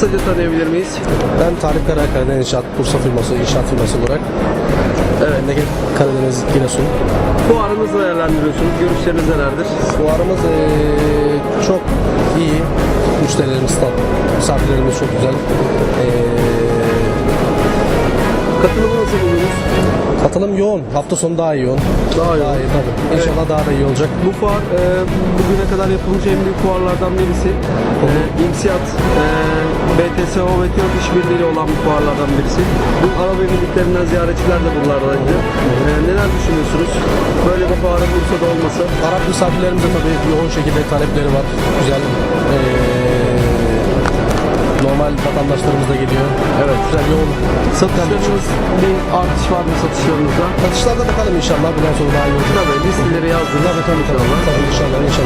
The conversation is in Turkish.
Kısaca tanıyabilir miyiz? Ben Tarık Karay Karadeniz İnşaat Bursa firması, inşaat firması olarak Evet. Memleket Karadeniz Giresun. Fuarı nasıl değerlendiriyorsunuz? Görüşleriniz nelerdir? Fuarımız eee, çok iyi. Müşterilerimiz tatlı, misafirlerimiz çok güzel. Katılımı nasıl buldunuz? katılım yoğun. Hafta sonu daha iyi yoğun. Daha yoğun. iyi tabii. İnşallah daha da iyi olacak. Bu fuar e, bugüne kadar yapılmış en büyük fuarlardan birisi. E, İmsiyat, e, BTSO ve TİOK işbirliğiyle olan bir fuarlardan birisi. Bu Arap Emirliklerinden ziyaretçiler de bunlardaydı. E, neler düşünüyorsunuz? Böyle bir fuarın Bursa'da olması. Arap misafirlerimize tabii yoğun şekilde talepleri var. Güzel. eee, normal vatandaşlarımız da geliyor. Evet. Güzel yoğun. Satışlarınız bir artış var mı satışlarınızda? Satışlarda bakalım inşallah. Bundan sonra daha iyi olacak. Tabii listeleri tabii tabii. inşallah. Tabii inşallah inşallah.